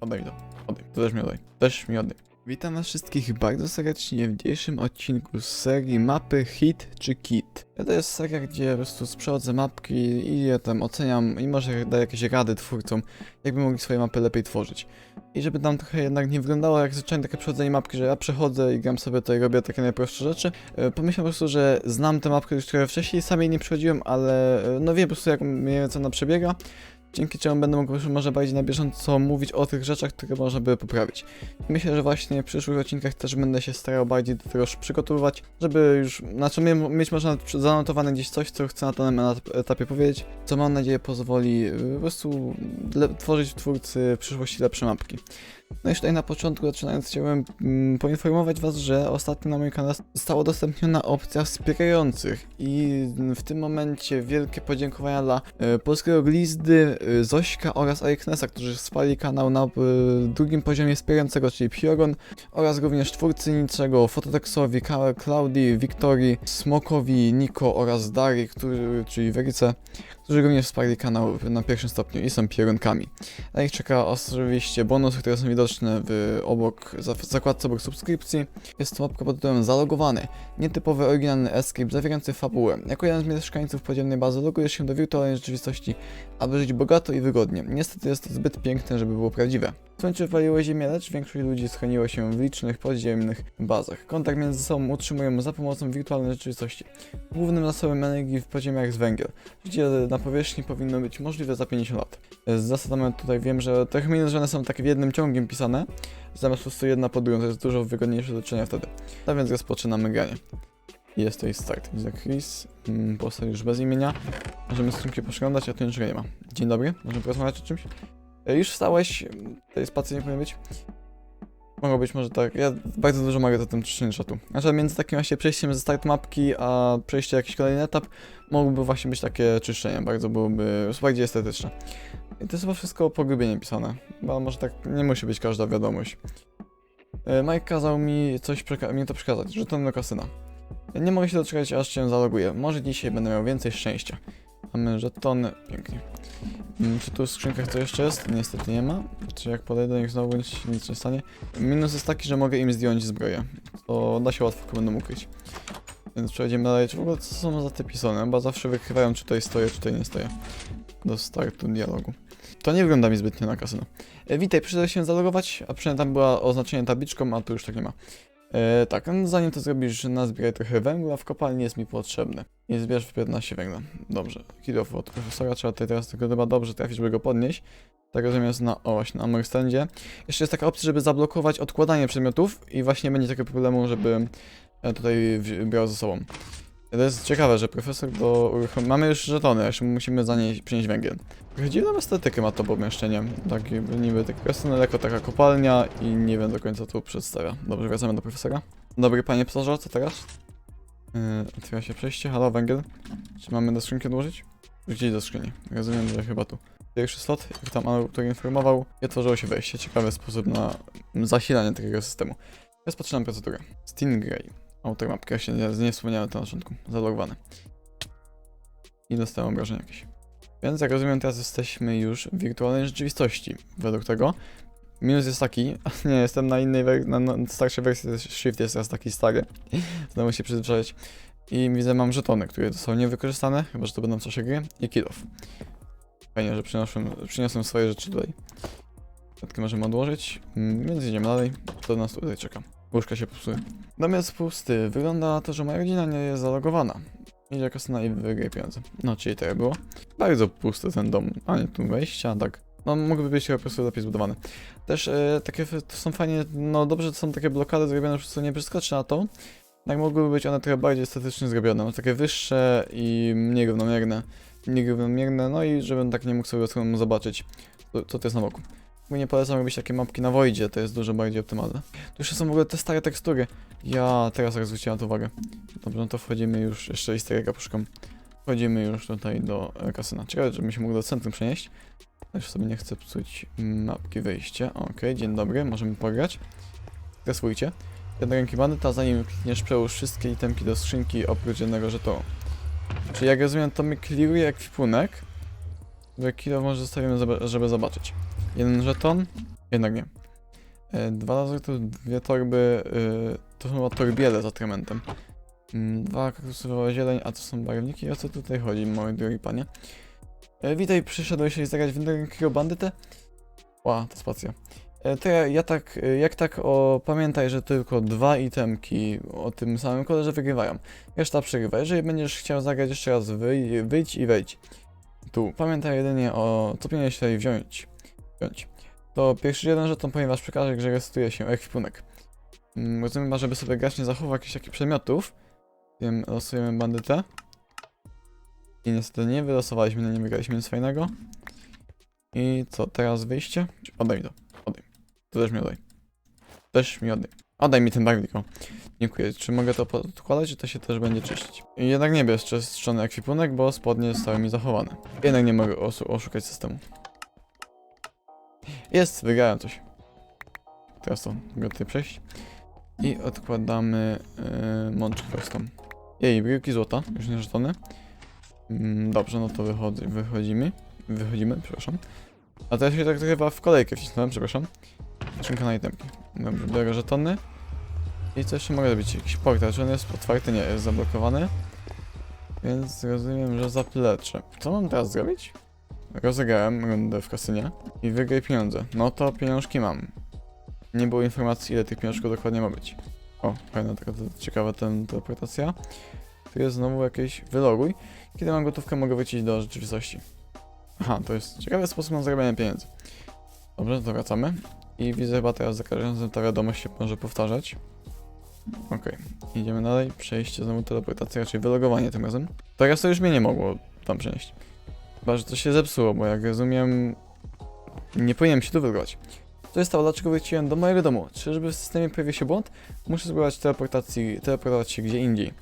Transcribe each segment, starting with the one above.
Oddaj mi to. Oddaj. To też mi oddaj. Też mi oddaj. Witam was wszystkich bardzo serdecznie w dzisiejszym odcinku z serii mapy Hit czy Kit. To jest seria, gdzie po prostu przechodzę mapki i je tam oceniam i może daję jakieś rady twórcom, jakby mogli swoje mapy lepiej tworzyć. I żeby tam trochę jednak nie wyglądało jak zwyczajnie takie przechodzenie mapki, że ja przechodzę i gram sobie to i robię takie najprostsze rzeczy. E, Pomyślałem po prostu, że znam tę mapkę już trochę wcześniej, sam jej nie przechodziłem, ale e, no wiem po prostu jak mniej więcej ona przebiega. Dzięki czemu będę mógł już może bardziej na bieżąco mówić o tych rzeczach, które można by poprawić. Myślę, że właśnie w przyszłych odcinkach też będę się starał bardziej do tego już przygotowywać, żeby już, znaczy mie- mieć może nawet zanotowane gdzieś coś, co chcę na danym etap- etapie powiedzieć, co mam nadzieję pozwoli y, po prostu tworzyć twórcy w przyszłości lepsze mapki. No i tutaj na początku zaczynając chciałem mm, poinformować was, że ostatnio na moim kanale została udostępniona opcja wspierających i w tym momencie wielkie podziękowania dla e, polskiego glizdy, Zośka oraz Aiknesa, którzy wsparli kanał na e, drugim poziomie wspierającego, czyli Pioron oraz również twórcy niczego, Fototexowi, Klaudii, Wiktorii, Smokowi, Niko oraz Dari, który, czyli Werice, którzy również wsparli kanał na pierwszym stopniu i są pierunkami. Na nich czeka oczywiście bonusy, które są widoczne w obok, w zakładce obok subskrypcji. Jest to mapka pod tytułem Zalogowany. Nietypowy, oryginalny escape zawierający fabułę. Jako jeden z mieszkańców podziemnej bazy logujesz się do wirtualnej rzeczywistości, aby żyć bogato i wygodnie. Niestety jest to zbyt piękne, żeby było prawdziwe. W końcu wypaliło ziemię, lecz większość ludzi schroniło się w licznych podziemnych bazach. Kontakt między sobą utrzymują za pomocą wirtualnej rzeczywistości. Głównym zasobem energii w podziemiach jest węgiel. Życie na powierzchni powinno być możliwe za 50 lat. Z zasad mamy tutaj wiem, że trochę minus, że one są takie w jednym ciągiem pisane, zamiast po prostu jedna po drugą, to jest dużo wygodniejsze do czynienia wtedy. A więc rozpoczynamy granie. Jest to i start. Widzę Chris, mm, postać już bez imienia. Możemy skrzynki przeglądać, a tu niczego nie ma. Dzień dobry, możemy porozmawiać o czymś? E, Już wstałeś, tej spacji nie powinien być. Mogło być może tak, ja bardzo dużo mogę za tym czatu. Znaczy między takim właśnie przejściem ze start mapki, a przejście jakiś kolejny etap, mogłoby właśnie być takie czyszczenie, bardzo byłoby bardziej estetyczne. I to jest chyba wszystko pogrubienie pisane, bo może tak nie musi być każda wiadomość. E, Mike kazał mi coś mi to przekazać, że to do kasyna. Nie mogę się doczekać, aż się zaloguję. Może dzisiaj będę miał więcej szczęścia. Mamy żetony, pięknie. Mm, Czy tu w skrzynkach co jeszcze jest? Niestety nie ma. Czy jak podejdę do nich znowu nic, nic nie stanie? Minus jest taki, że mogę im zdjąć zbroję. To da się łatwo będę ukryć. Więc przejdziemy dalej. Czy w ogóle co są za te pisane? Bo zawsze wykrywają czy tutaj stoję, czy tutaj nie stoję. Do startu dialogu. To nie wygląda mi zbytnio na kasyno. E, witaj, przyszedłeś się zalogować, a przynajmniej tam była oznaczenie tabliczką, a tu już tak nie ma. E, tak, no zanim to zrobisz, nazbieraj trochę węgla, w kopalni jest mi potrzebny. I zbierz w 15 węgla. Dobrze. Kilof od profesora, trzeba tutaj teraz tylko chyba dobrze trafić, żeby go podnieść. Tak jest na, o właśnie, na Merstandzie. Jeszcze jest taka opcja, żeby zablokować odkładanie przedmiotów i właśnie będzie takiego problemu, żeby e, tutaj brał ze sobą. To jest ciekawe, że profesor do uruchom... Mamy już żetony, jeszcze musimy za nie przynieść węgiel. Dziwną estetykę ma to pomieszczenie. Tak niby tak prosto, jako taka kopalnia i nie wiem do końca co przedstawia. Dobrze, wracamy do profesora. Dobry panie profesorze, co teraz? Yy, otwiera się przejście, halo węgiel. Czy mamy do skrzynki odłożyć? Gdzieś do skrzyni. Rozumiem, że chyba tu. Pierwszy slot, jak tam autor informował, i otworzyło się wejście. Ciekawy sposób na zasilanie takiego systemu. Rozpoczynam procedurę. Stingray. Autor mapki, ja się nie, nie wspomniałem to na początku. Zalogowany. I dostałem obrażenia jakieś. Więc jak rozumiem, teraz jesteśmy już w wirtualnej rzeczywistości. Według tego. Minus jest taki, nie, jestem na innej na, na starszej wersji Shift jest teraz taki stary. Znowu się przyzwyczaić. I widzę, mam żetony, które są niewykorzystane, chyba że to będą w czasie gry, i kill off. Fajnie, że przyniosłem, przyniosłem swoje rzeczy tutaj. Kwiatki możemy odłożyć, mm, więc idziemy dalej. To nas tutaj czeka. Łóżka się popsuje. Dom jest pusty. Wygląda na to, że moja rodzina nie jest zalogowana. Idzie kasyna i wygraje pieniądze. No, czyli tak było. Bardzo pusty ten dom. A nie tu wejścia, tak. No, mógłby być po prostu lepiej zbudowany. Też e, takie to są fajnie, no dobrze, to są takie blokady zrobione, przez co nie przeskoczy na to. Tak mogłyby być one trochę bardziej estetycznie zrobione. No, takie wyższe i mniej równomierne. Mniej równomierne, no i żebym tak nie mógł sobie samemu zobaczyć, co to jest na boku. Nie polecam robić takie mapki na Voidzie, to jest dużo bardziej optymalne. Tu jeszcze są w ogóle te stare tekstury. Ja teraz jak zwróciłem na to uwagę. Dobrze, no to wchodzimy już, jeszcze easter egga poszukam. Wchodzimy już tutaj do e, kasyna. Ciekawe, żebym się mógł do centrum przenieść. Też sobie nie chcę psuć mapki wyjścia. Okej, dzień dobry, możemy pograć. Stresujcie. Jednoręki bandyta, zanim klikniesz przełóż wszystkie itemki do skrzynki oprócz jednego żetonu. Czyli jak rozumiem, to mi clearuje ekwipunek. Że kilo może zostawimy, żeby zobaczyć. Jeden żeton, Jednak nie. E, Dwa to dwie torby, y, to są chyba torbiele z atramentem. Mm, Dwa kaktusowe zieleń, a to są barwniki. O co tutaj chodzi, moi drogi panie? E, Witaj, przyszedłeś się zagrać w Nerkiego Bandytę? Ła, to spacja. E, To ja, tak, jak tak o, pamiętaj, że tylko dwa itemki o tym samym kolorze wygrywają. Reszta przegrywa. Jeżeli będziesz chciał zagrać jeszcze raz, wyj, wyjdź i wejdź. Tu, pamiętaj jedynie o, co powinieneś tutaj wziąć. To pierwszy jeden żeton, ponieważ przy każdej grze resetuje się ekwipunek. Mm, Rozumiem, żeby sobie gracz nie zachował jakichś takich przedmiotów. Wiem, losujemy bandytę. I niestety nie wylosowaliśmy, nie wygraliśmy nic fajnego. I co, teraz wyjście? Mi to, oddaj. To też mi oddaj. Też mi oddaj. Oddaj mi ten barwnik. Dziękuję. Czy mogę to podkładać, czy to się też będzie czyścić? I jednak nie bierz czyszczony ekwipunek, bo spodnie zostały mi zachowane. Jednak nie mogę oszukać systemu. Jest, wygrałem coś. Teraz to, mogę tutaj przejść. I odkładamy yy, mączkę custom. Jej, bryłki złota, już nie żetony. Mm, dobrze, no to wychodzi, wychodzimy. Wychodzimy, przepraszam. A teraz się tak chyba w kolejkę wcisnąłem, przepraszam. Skrzynka na itemki. Dobrze, biorę żetony. I co jeszcze mogę zrobić? Jakiś portal, czy on jest otwarty? Nie, jest zablokowany. Więc rozumiem, że zaplecze. Co mam teraz zrobić? Rozegrałem rundę w kasynie i wygraj pieniądze. No to pieniążki mam. Nie było informacji, ile tych pieniążków dokładnie ma być. O, fajna, taka ciekawa ten interpretacja. Tu jest znowu jakieś wyloguj. Kiedy mam gotówkę, mogę wrócić do rzeczywistości. Aha, to jest ciekawy sposób na zarabianie pieniędzy. Dobrze, to wracamy. I widzę chyba teraz za każdym razem ta wiadomość się może powtarzać. Okej, idziemy dalej. Przejście znowu teleportacja, czyli wylogowanie tym razem. Teraz to już mnie nie mogło tam przenieść. Chyba, że coś się zepsuło, bo jak rozumiem, nie powinienem się tu wylogować. To jest to, dlaczego wróciłem do mojego domu. Czyżby w systemie pojawił się błąd? Muszę spróbować teleportacji, teleportować się gdzie indziej.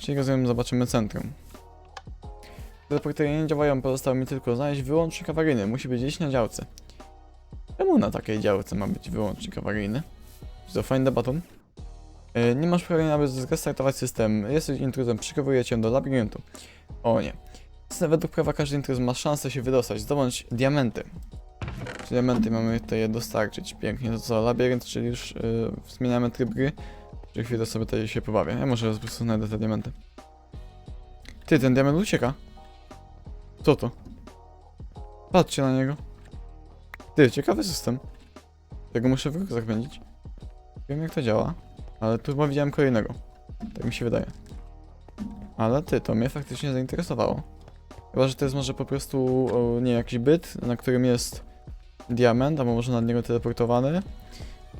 Czyli rozumiem, zobaczymy centrum. Teleportery nie działają, pozostało mi tylko znaleźć wyłącznik awaryjny. Musi być gdzieś na działce. Czemu na takiej działce ma być wyłącznik awaryjny? To find the nie masz prawa, aby zrestartować system. Jesteś intruzem, przykowuję cię do labiryntu. O nie. Według prawa każdy intruz ma szansę się wydostać. Zdobądź diamenty. Diamenty mamy tutaj je dostarczyć. Pięknie. To co, labirynt, czyli już yy, zmieniamy tryb gry. Czy chwilę sobie tutaj się pobawię. Ja może po prostu znajdę te diamenty. Ty, ten diament ucieka. Co to? Patrzcie na niego. Ty, ciekawy system. Tego muszę w rukach zapędzić. Wiem jak to działa, ale tu chyba widziałem kolejnego. Tak mi się wydaje. Ale ty, to mnie faktycznie zainteresowało. Chyba, że to jest może po prostu, nie jakiś byt, na którym jest diament, albo może na niego teleportowany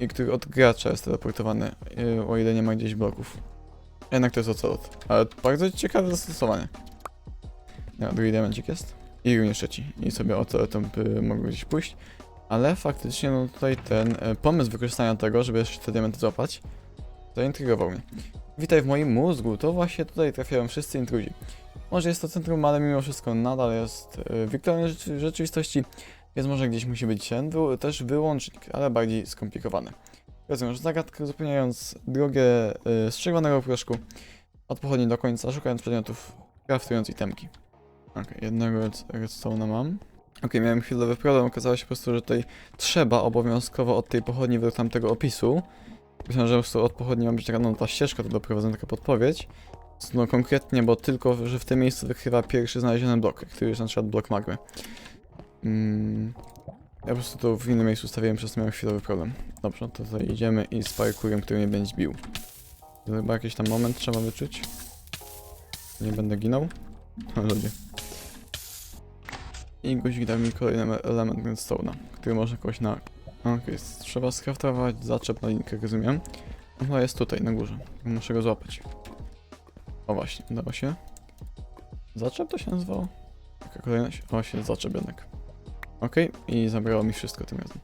i który od gracza jest teleportowany, yy, o ile nie ma gdzieś bloków. Jednak to jest ocelot. Ale bardzo ciekawe zastosowanie. Ja, drugi diamencik jest. I również trzeci. I sobie ocelotem mogły gdzieś pójść. Ale faktycznie no tutaj ten e, pomysł wykorzystania tego, żeby jeszcze te diamenty złapać, zaintrygował mnie. Witaj w moim mózgu, to właśnie tutaj trafiają wszyscy intruzi. Może jest to centrum, ale mimo wszystko nadal jest e, w wirtualnej rzeczy- rzeczywistości, więc może gdzieś musi być też wyłącznik, ale bardziej skomplikowany. Rozumiem, że zagadkę uzupełniając drogę y, z czerwonego proszku od pochodni do końca, szukając przedmiotów, craftując itemki. Okej, jednego red- redstone'a mam. Okej, miałem chwilowy problem, okazało się po prostu, że tutaj trzeba obowiązkowo od tej pochodni według tamtego opisu. Myślałem, że po prostu od pochodni ma być taka, no ta ścieżka, to doprowadzona taka podpowiedź. No konkretnie, bo tylko, że w tym miejscu wykrywa pierwszy znaleziony blok, który jest na przykład blok magmy. Mm, ja po prostu to w innym miejscu ustawiłem, przez to miałem chwilowy problem. Dobrze, to tutaj i z który mnie będzie bił. To chyba jakiś tam moment trzeba wyczuć. Nie będę ginął. O ludzie. I guzik dał mi kolejny me- element redstone'a, który można kogoś na... Okej, trzeba skraftować zaczep na linkę, rozumiem. Chyba jest tutaj, na górze. Muszę go złapać. O właśnie, udało się. Zaczep to się nazywało? Jaka kolejność? O, właśnie, zaczep jednak. Okej, i zabrało mi wszystko tym razem.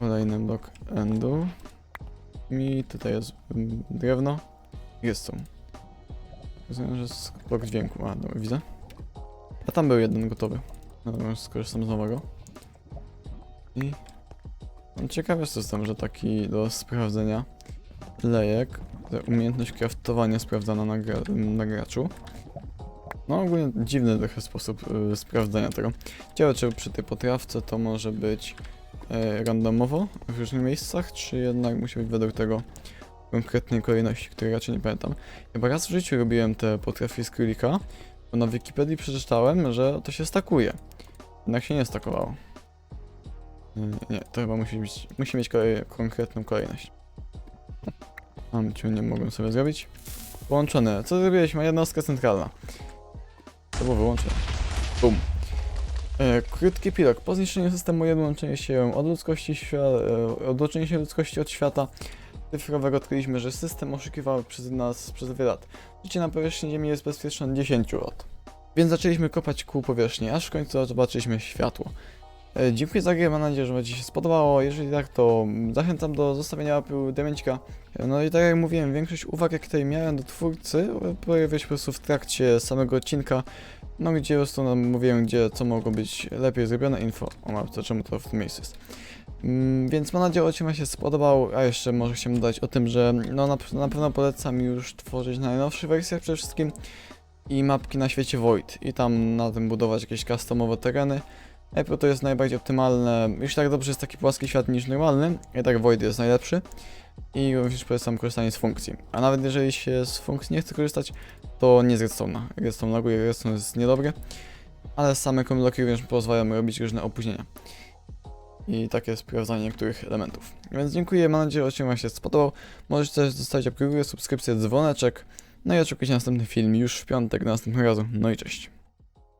Kolejny blok endu. I tutaj jest mm, drewno. Jest są. Rozumiem, że jest blok dźwięku. A, dobra, widzę. A tam był jeden gotowy. No dobra, skorzystam z nowego. I... No, ciekawy system, że taki do sprawdzenia lejek, umiejętność craftowania sprawdzana na, gra na graczu. No ogólnie dziwny trochę sposób y, sprawdzania tego. Ciekawe, czy przy tej potrawce to może być e, randomowo w różnych miejscach, czy jednak musi być według tego konkretnej kolejności, której raczej nie pamiętam. Chyba raz w życiu robiłem te potrawki z królika, bo na Wikipedii przeczytałem, że to się stakuje. Jednak się nie stakowało. E, Nie, to chyba musi, być, musi mieć kolej, konkretną kolejność. Mam cię, nie mogłem sobie zrobić. Połączone. Co zrobiliśmy? Jednostka centralna. To było wyłączone. Bum. E, krótki epilog. Po zniszczeniu systemu i odłączeniu się od ludzkości e, odłączeniu się ludzkości od świata cyfrowego odkryliśmy, że system oszukiwał przez nas przez wiele lat. Życie na powierzchni Ziemi jest bezpieczne od 10 lat. Więc zaczęliśmy kopać ku powierzchni, aż w końcu zobaczyliśmy światło. E, Dziękuję za grę, mam nadzieję, że Wam się spodobało. Jeżeli tak, to zachęcam do zostawienia łapy diamencika. No i tak jak mówiłem, większość uwag, jak tutaj miałem do twórcy, e, pojawia się po prostu w trakcie samego odcinka. No gdzie po prostu nam mówiłem, gdzie co mogło być lepiej zrobione, info o mapce, czemu to w tym miejscu jest. Mm, więc mam nadzieję, odcinek się spodobał, a jeszcze może chciałem dodać o tym, że no na, na pewno polecam już tworzyć na najnowszych wersjach przede wszystkim i mapki na świecie Void i tam na tym budować jakieś customowe tereny. Epro to jest najbardziej optymalne, już tak dobrze jest taki płaski świat niż normalny, i tak Void jest najlepszy i również polecam korzystanie z funkcji. A nawet jeżeli się z funkcji nie chce korzystać, to nie z Redstone'a. Redstone laguje, Redstone jest niedobry, ale same komloki również pozwalają robić różne opóźnienia. I takie sprawdzanie niektórych elementów. Więc dziękuję, mam nadzieję, że odcinek Wam się spodobał. Możecie też zostawić apkę subskrypcję, dzwoneczek. No i oczekujcie na następny film już w piątek, następnym razem. No i cześć.